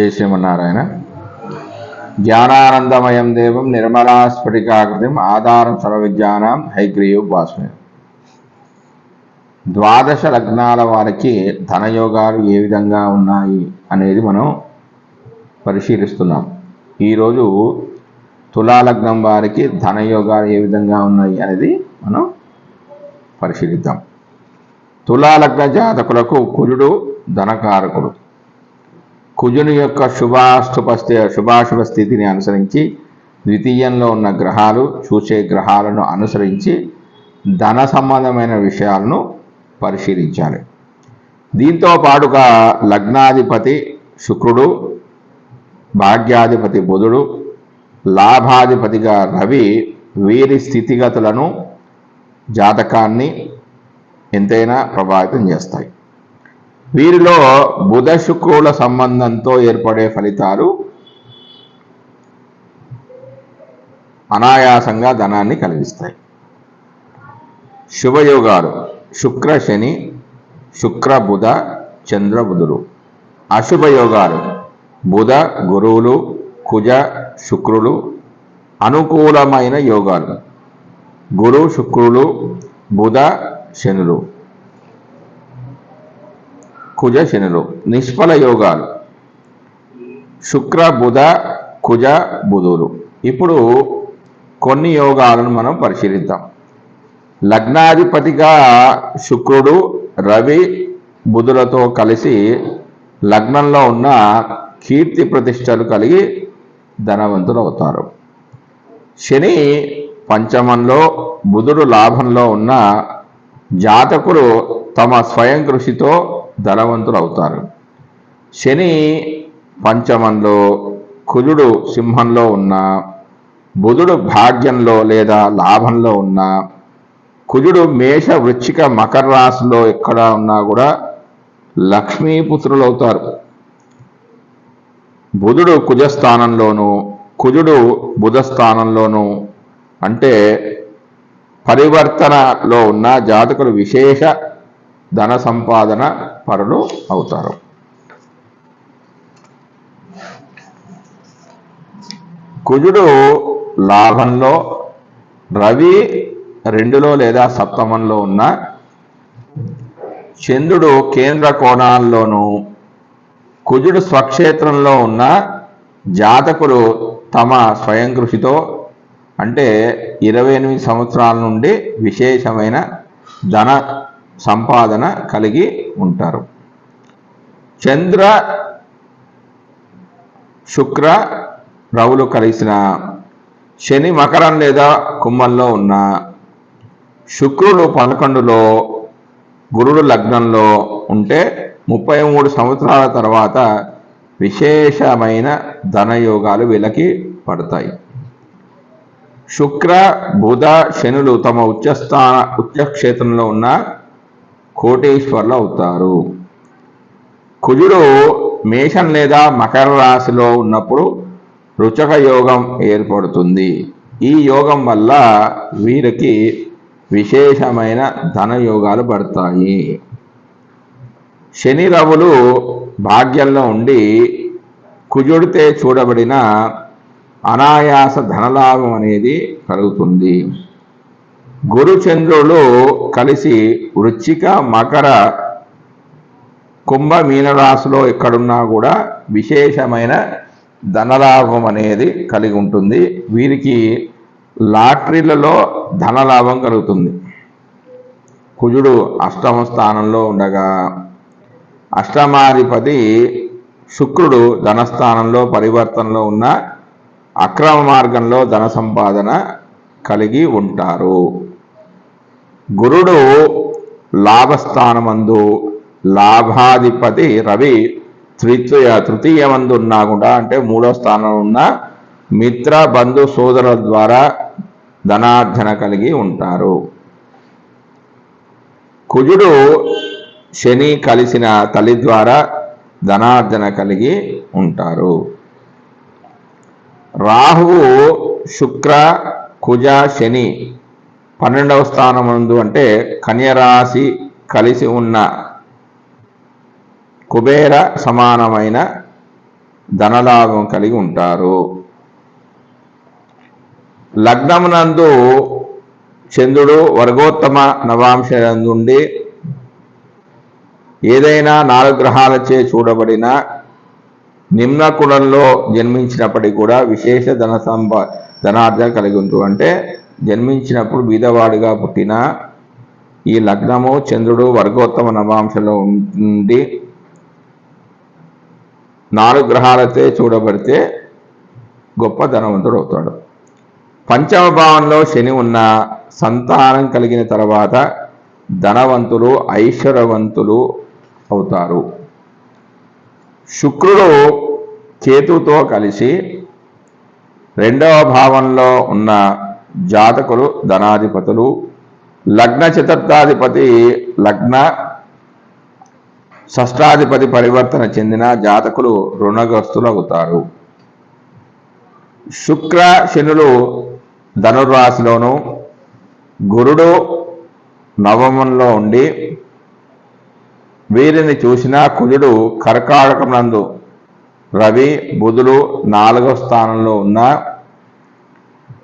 చేసేమన్నారు శ్రీమన్నారాయణ జ్ఞానానందమయం దేవం నిర్మలా స్ఫటికాకృతిం ఆధారం సర్వవిద్యానాం హైగ్రీవ్ భాస్మే ద్వాదశ లగ్నాల వారికి ధనయోగాలు ఏ విధంగా ఉన్నాయి అనేది మనం పరిశీలిస్తున్నాం. ఈరోజు తులాలగ్నం వారికి ధనయోగాలు ఏ విధంగా ఉన్నాయి అనేది మనం పరిశీలిద్దాం. తులాలగ్న జాతకులకు కుజుడు ధనకారకుడు. కుజుని యొక్క శుభాశుభ శుభాశుభ స్థితిని అనుసరించి ద్వితీయంలో ఉన్న గ్రహాలు చూసే గ్రహాలను అనుసరించి ధన సంబంధమైన విషయాలను పరిశీలించాలి. దీంతో పాటుగా లగ్నాధిపతి శుక్రుడు భాగ్యాధిపతి బుధుడు లాభాధిపతిగా రవి వీరి స్థితిగతులను జాతకాన్ని ఎంతైనా ప్రభావితం చేస్తాయి. వీరిలో బుధ శుక్రుల సంబంధంతో ఏర్పడే ఫలితాలు అనాయాసంగా ధనాన్ని కలిగిస్తాయి. శుభయోగాలు. శుక్ర శని శుక్ర బుధ చంద్ర బుధులు అశుభయోగాలు. బుధ గురువులు కుజ శుక్రులు అనుకూలమైన యోగాలు. గురు శుక్రులు బుధ శనులు. కుజ శనులు నిష్ఫల యోగాలు. శుక్ర బుధ కుజ బుధులు ఇప్పుడు కొన్ని యోగాలను మనం పరిశీలిద్దాం. లగ్నాధిపతిగా శుక్రుడు రవి బుధులతో కలిసి లగ్నంలో ఉన్న కీర్తి ప్రతిష్టలు కలిగి ధనవంతులు అవుతారు. శని పంచమంలో బుధుడు లాభంలో ఉన్న జాతకులు తమ స్వయం కృషితో ధనవంతులు అవుతారు శని పంచమంలో కుజుడు సింహంలో ఉన్న బుధుడు భాగ్యంలో లేదా లాభంలో ఉన్న కుజుడు మేష వృచ్చిక మకర రాశిలో ఎక్కడ ఉన్నా కూడా లక్ష్మీపుత్రులు అవుతారు బుధుడు కుజస్థానంలోను కుజుడు బుధస్థానంలోను అంటే పరివర్తనలో ఉన్న జాతకులు విశేష ధన సంపాదన పరులు అవుతారు. కుజుడు లాభంలో రవి రెండులో లేదా సప్తమంలో ఉన్న చంద్రుడు కేంద్ర కోణాల్లోనూ కుజుడు స్వక్షేత్రంలో ఉన్న జాతకులు తమ స్వయం కృషితో అంటే ఇరవై ఎనిమిది సంవత్సరాల నుండి విశేషమైన ధన సంపాదన కలిగి ఉంటారు. చంద్ర శుక్ర రవులు కలిసిన శని మకరం లేదా కుంభంలో ఉన్న శుక్రుడు పదకొండులో గురుడు లగ్నంలో ఉంటే ముప్పై మూడు సంవత్సరాల తర్వాత విశేషమైన ధనయోగాలు వీళ్ళకి పడతాయి. శుక్ర బుధ శనులు తమ ఉచ్చస్థాన ఉచ్చక్షేత్రంలో ఉన్న కోటేశ్వర్లు అవుతారు కుజుడు మేషం లేదా మకర రాశిలో ఉన్నప్పుడు రుచక యోగం ఏర్పడుతుంది. ఈ యోగం వల్ల వీరికి విశేషమైన ధన యోగాలు పడతాయి. శని రవులు భాగ్యంలో ఉండి కుజుడితే చూడబడిన అనాయాస ధనలాభం అనేది కలుగుతుంది. గురు చంద్రులు కలిసి వృచ్చిక మకర కుంభ మీనరాశిలో ఎక్కడున్నా కూడా విశేషమైన ధనలాభం అనేది కలిగి ఉంటుంది. వీరికి లాటరీలలో ధనలాభం కలుగుతుంది. కుజుడు అష్టమ స్థానంలో ఉండగా అష్టమాధిపతి శుక్రుడు ధనస్థానంలో పరివర్తనలో ఉన్న అక్రమ మార్గంలో ధన సంపాదన కలిగి ఉంటారు. గురుడు లాభస్థానమందు లాభాధిపతి రవి తృతీయ తృతీయ మందు ఉన్నా కూడా అంటే మూడో స్థానంలో ఉన్న మిత్ర బంధు సోదరుల ద్వారా ధనార్జన కలిగి ఉంటారు. కుజుడు శని కలిసిన తల్లి ద్వారా ధనార్జన కలిగి ఉంటారు. రాహువు శుక్ర కుజ శని పన్నెండవ స్థానం నందు అంటే కన్యరాశి కలిసి ఉన్న కుబేర సమానమైన ధనలాభం కలిగి ఉంటారు. లగ్నమునందు చంద్రుడు వర్గోత్తమ నవాంశ నుండి ఏదైనా నాలుగు గ్రహాలచే చూడబడిన నిమ్న కులంలో జన్మించినప్పటికీ కూడా విశేష ధన సంప ధనార్జన కలిగి ఉంటుంది అంటే జన్మించినప్పుడు బీదవాడిగా పుట్టిన ఈ లగ్నము చంద్రుడు వర్గోత్తమ నవాంశంలో ఉండి నాలుగు గ్రహాలతో చూడబడితే గొప్ప ధనవంతుడు అవుతాడు. పంచమ భావంలో శని ఉన్న సంతానం కలిగిన తర్వాత ధనవంతులు ఐశ్వర్యవంతులు అవుతారు. శుక్రుడు కేతుతో కలిసి రెండవ భావంలో ఉన్న జాతకులు ధనాధిపతులు లగ్న చతుర్థాధిపతి లగ్న షష్టాధిపతి పరివర్తన చెందిన జాతకులు రుణగ్రస్తులు అవుతారు. శుక్ర శనులు ధనుర్రాశిలోను గురుడు నవమంలో ఉండి వీరిని చూసిన కుజుడు కర్కాటకమునందు రవి బుధులు నాలుగో స్థానంలో ఉన్న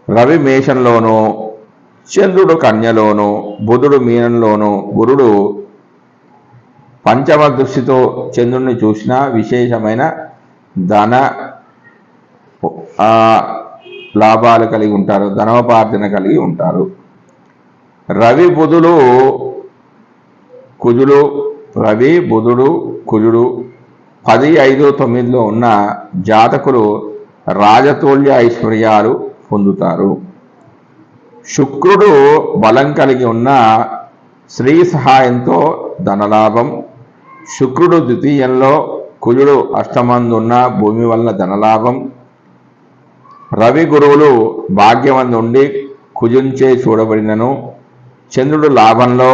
రవి మేషంలోను చంద్రుడు కన్యలోను బుధుడు మీనంలోను గురుడు పంచమ దృష్టితో చంద్రుడిని చూసిన విశేషమైన ధన లాభాలు కలిగి ఉంటారు ధనోపార్జన కలిగి ఉంటారు. రవి బుధుడు కుజుడు రవి బుధుడు కుజుడు పది ఐదు తొమ్మిదిలో ఉన్న జాతకులు రాజతుల్య ఐశ్వర్యాలు పొందుతారు. శుక్రుడు బలం కలిగి ఉన్న స్త్రీ సహాయంతో ధనలాభం. శుక్రుడు ద్వితీయంలో కుజుడు అష్టమందున్న భూమి వలన ధనలాభం. రవి గురువులు భాగ్యమందుండి కుజుంచే చూడబడినను. చంద్రుడు లాభంలో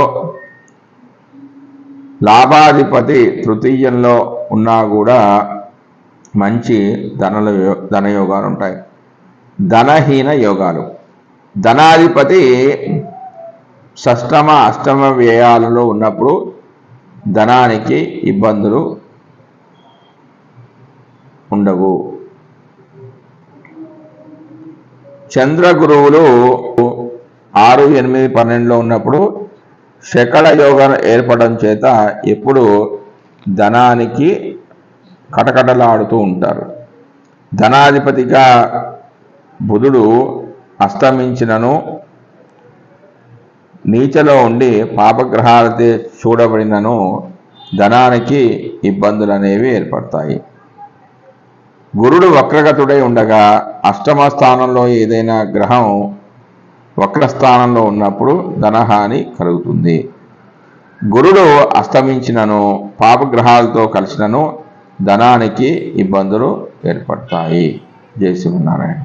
లాభాధిపతి తృతీయంలో ఉన్నా కూడా మంచి ధనల ధనయోగాలు ఉంటాయి ధనహీన యోగాలు. ధనాధిపతి షష్టమ అష్టమ వ్యయాలలో ఉన్నప్పుడు ధనానికి ఇబ్బందులు ఉండవు. చంద్ర గురువులు ఆరు ఎనిమిది పన్నెండులో ఉన్నప్పుడు శకల యోగం ఏర్పడడం చేత ఎప్పుడు ధనానికి కటకటలాడుతూ ఉంటారు. ధనాధిపతిగా బుధుడు అస్తమించినను నీచలో ఉండి పాపగ్రహాలతో చూడబడినను ధనానికి ఇబ్బందులు అనేవి ఏర్పడతాయి. గురుడు వక్రగతుడై ఉండగా అష్టమ స్థానంలో ఏదైనా గ్రహం వక్రస్థానంలో ఉన్నప్పుడు ధనహాని కలుగుతుంది. గురుడు అస్తమించినను పాపగ్రహాలతో కలిసినను ధనానికి ఇబ్బందులు ఏర్పడతాయి. జై శ్రీమన్నారాయణ.